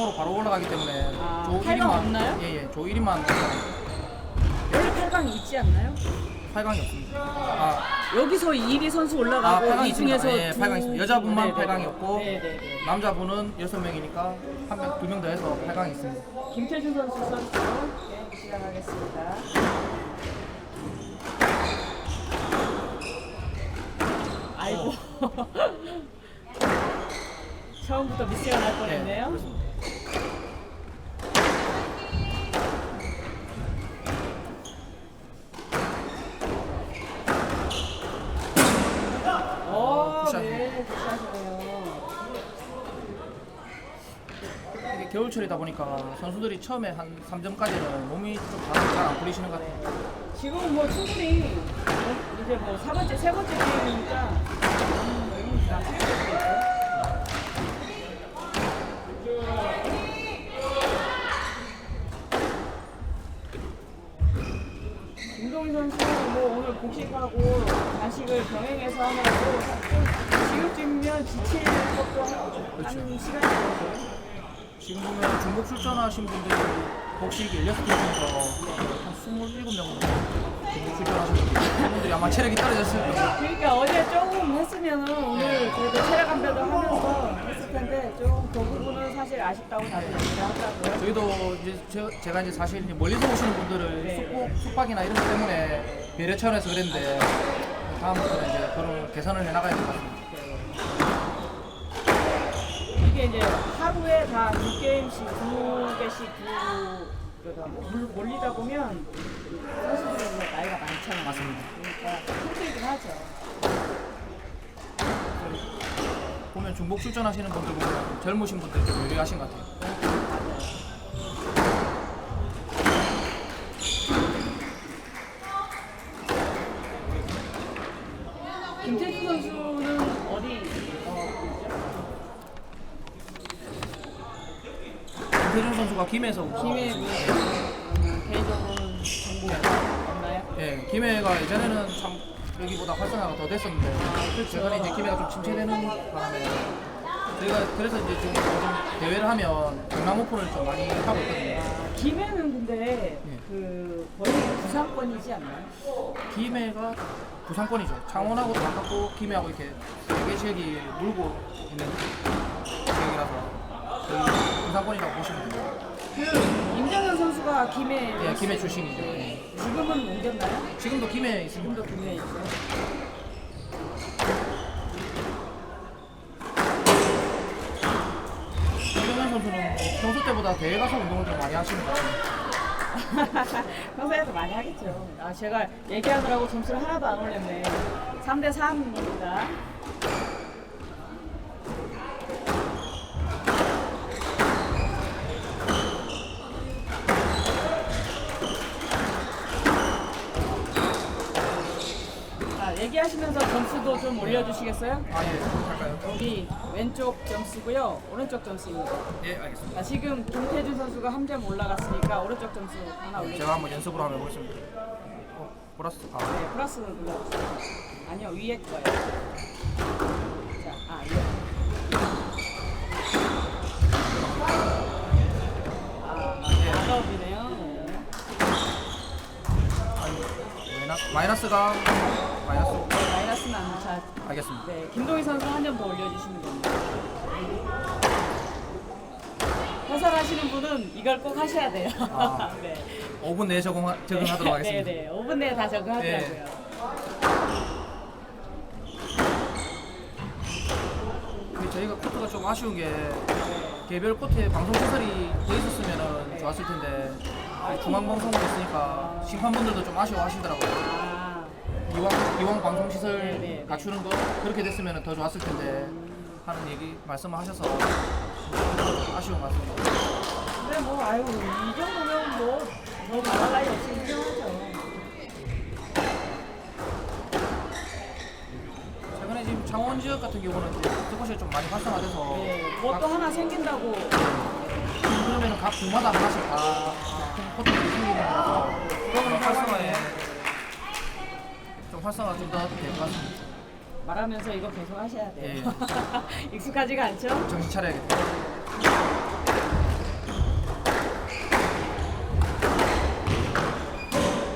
4강으로 바로 올라가기 때문에 아, 조 팔강 1위만 없나요? 예예 조 1위만 원래 8강이 있지 않나요? 8강이 없습니다. 아, 여기서 2위 선수 아 올라가고 8강 이 있습니다. 중에서 예, 두- 8강 있습니다. 여자분만 네네네. 8강이었고 네네네. 남자분은 6명이니까 한 명, 두 명 더 해서 8강이 있습니다. 김태준 선수 선수 게임 시작하겠습니다. 아이고. 처음부터 미스가 날 네, 뻔했네요. 겨울철이다 보니까 선수들이 처음에 한 3점까지는 몸이 좀 잘안 풀리시는 것 같아요. 지금 뭐 충분히 뭐 이제 뭐세 번째, 세 번째 게임이니까 뭐 복식하고 단식을 병행해서 하느라고 지금쯤이면 지칠 것도 한, 그렇죠. 한 시간이 걸려요. 지금 보면 중국 출전하신 분들이 복식 16팀 중에서 한 27명 정도 중국 출전하신 분들 분들이 아마 체력이 떨어졌을 거예요. 그러니까 어제 조금 했으면은 오늘 그래도 체력 감별도 하면서 했을 텐데 좀그 부분은 사실 아쉽다고 다들 얘기를 하더라고요. 저희도 이제 제- 제가 이제 사실 이제 멀리서 오시는 분들을 네. 숙박, 숙박이나 이런 것 때문에 배려 차원에서 그랬는데 다음부터는 이제 그런 개선을 해나가야 될 것 같습니다. 이게 이제 하루에 다 2게임씩, 2개씩, 두, 그러다 뭐 몰- 몰리다 보면 선수들이 이제 나이가 많잖아요. 맞습니다. 그러니까 힘들긴 하죠. 보면 중복 출전하시는 분들 보면 젊으신 분들 좀 유리하신 것 같아요. 김태준 선수가 김해에서 김해 개인적으로는 정보 없나요? 예, 김해가 예전에는 참 여기보다 활성화가 더 됐었는데 그렇죠. 최근에 이제 김해가 좀 침체되는 바람에 저희가 그래서 이제 지금 요즘 대회를 하면 경남 오픈을 좀 많이 하고 있거든요. 김해는 근데 예. 그 거의 부상권이지 않나요? 김해가 부상권이죠. 창원하고도 가깝고 김해하고 이렇게 세 개 지역이 물고 있는 지역이라서 부상권이라고 보시면 됩니다. 그 임정현 선수가 김해 예, 김해 출신이죠. 예. 지금은 옮겼나요? 지금도 김해에 있습니다. 지금도 김해에 있어요. 김정현 선수는 평소 때보다 대회 가서 운동을 좀 많이 하시는 것 같아요. 평소에도 많이 하겠죠. 아 제가 얘기하느라고 점수를 하나도 안 올렸네. 3대 3입니다. 하시면서 점수도 좀 올려주시겠어요? 아, 예, 할까요? 여기 왼쪽 점수고요, 오른쪽 점수입니다. 예, 알겠습니다. 자, 지금 김태준 선수가 한 점 올라갔으니까 오른쪽 점수 하나 올려주세요. 제가 한번 연습으로 한번 해보겠습니다. 어, 플러스. 아, 네, 플러스 눌러주세요. 아니요, 위에 거예요. 자, 아, 이거. 아. 네. 마이너, 마이너스가 마이너스. 마이너스는 안 자. 알겠습니다. 네, 김동희 선수 한 점 더 올려주시면 됩니다. 해설하시는 분은 이걸 꼭 하셔야 돼요. 아. 네. 5분 내에 적응, 적응하도록 하겠습니다. 네, 네. 5분 내에 다 적응하더라고요. 네. 근데 저희가 코트가 좀 아쉬운 게 개별 코트에 방송 시설이 더 있었으면 좋았을 텐데 중앙 방송으로 있으니까 심판분들도 좀 아쉬워하시더라고요. 아, 이왕 이왕 방송 네, 시설 네. 갖추는 거 그렇게 됐으면 더 좋았을 텐데 하는 얘기 말씀을 하셔서 아쉬운 것 같습니다. 근데 뭐 아유 이 정도면 뭐더 말할 나위 없이 인정하죠. 최근에 지금 창원 지역 같은 경우는 이제 스쿼시가 좀 많이 활성화돼서 네, 뭐또 하나 생긴다고 그러면 각 구마다 하나씩 다큰 코트들이 생기는 거라서 튀어나와가지고 대파스 말하면서 이거 계속 하셔야 돼요. 네. 익숙하지가 않죠? 정신 차려야겠다.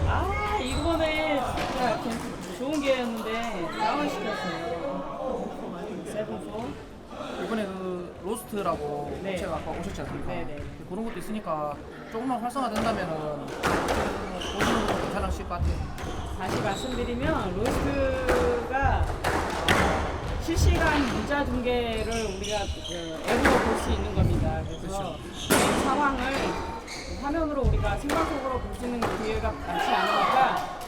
아 이번에 진짜 괜- 좋은 기회였는데 다운 시켰어요. 세븐포. 이번에 그 로스트라고 네. 업체가 아까 오셨지 않습니까? 네, 네. 그런 것도 있으니까 조금만 활성화된다면은 그 보시는 것도 괜찮으실 것 같아요. 다시 말씀드리면 로스트가 실시간 문자 중계를 우리가 그 앱으로 볼 수 있는 겁니다. 그래서 이 상황을 화면으로 우리가 생방송으로 볼 수 있는 기회가 많지 않으니까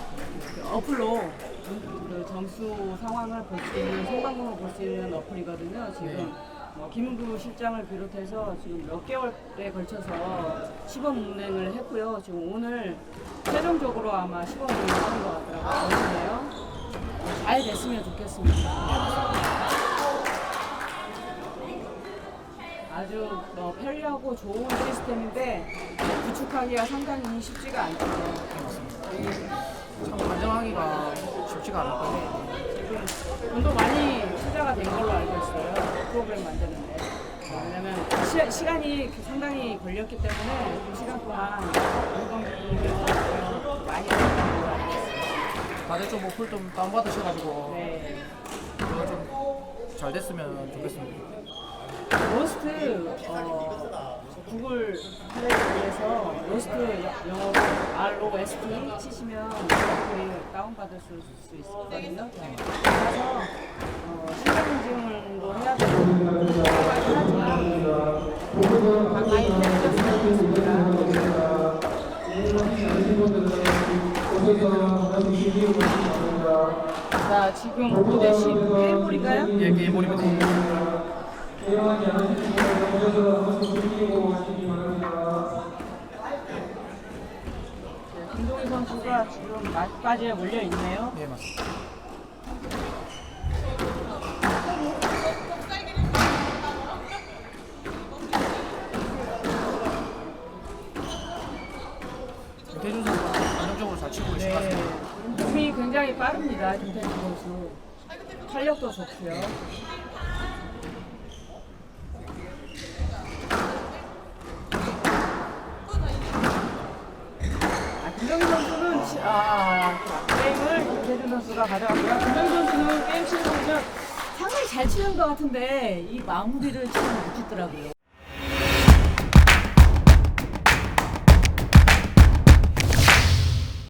그 어플로 그 점수 상황을 볼 수 있는 생방송으로 볼 수 있는 어플이거든요. 지금 뭐 김은구 실장을 비롯해서 지금 몇 개월에 걸쳐서 시범 운행을 했고요. 지금 오늘 최종적으로 아마 시범 운행을 하는 것 같더라고요. 그러네요. 잘 됐으면 좋겠습니다. 아주 뭐 편리하고 좋은 시스템인데 구축하기가 상당히 쉽지가 않죠. 참 반정하기가 쉽지가 않을 거예요. 지금 돈도 많이 투자가 된 걸로 알고 있어요. 프로그램 만드는데. 왜냐면 시, 시간이 상당히 걸렸기 때문에 그 시간 동안 물건을 많이. 다들 좀 어플 좀 다운받으셔가지고 네. 그거 좀잘 됐으면 좋겠습니다. 로스트 어, 구글 플레이에서 로스트 여- 영어로 R O S T 치시면 어플이 다운받을 수, 수 있거든요. 그래서 어, 신용 인증도 해야 되고 하지만 가까이 해주셨으면 좋겠습니다. 자 지금 5대10 1볼인가요? 예, 게임몰입니다. 김동희 선수가 지금 막바지에 몰려 있네요. 예, 맞습니다. 대준 선수가 안정적으로 잘 치고 계신 것 네, 같습니다. 몸이 굉장히 빠릅니다. 김태준 선수. 탄력도 좋고요. 김정희 선수는 치- 아, 게임을 김태준 선수가 가져갔고요. 김정희 선수는 게임 치는 거 보면 상당히 잘 치는 것 같은데 이 마무리를 참 못했더라고요.